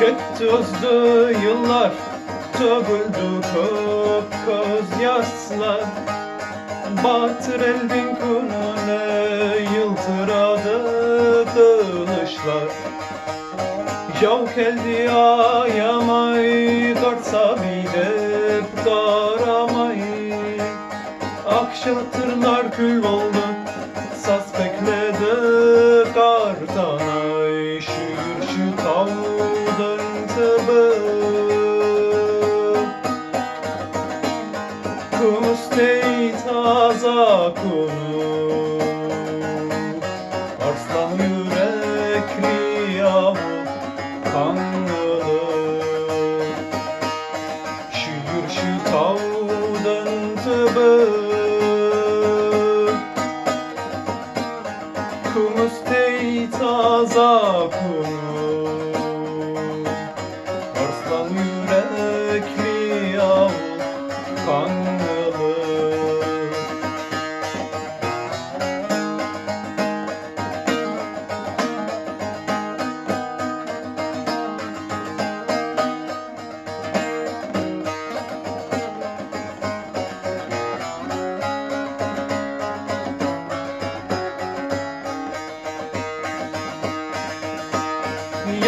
Tüketti özlü yıllar Tögüldü köp köz yaşlar Batır eldin kunune Yıltıradı kılıçlar Yav geldi ayamay Garsa bilip karamay Akşatırlar kül oldu Saz bekledi kartanay. Şür şu tavdın tıbı Kumustey taza kunu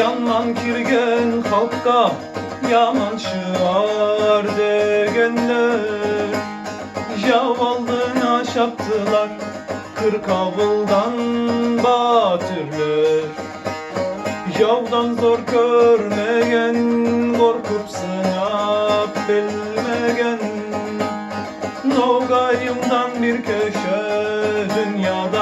Yaman kirgen halka Yaman şıar degenler Javaldına şaptılar Kırk avıldan batırlar. Yavdan zor görmegen Korkup sınap bilmegen Nogayımdan bir köşe Dünyadan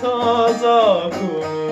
사자고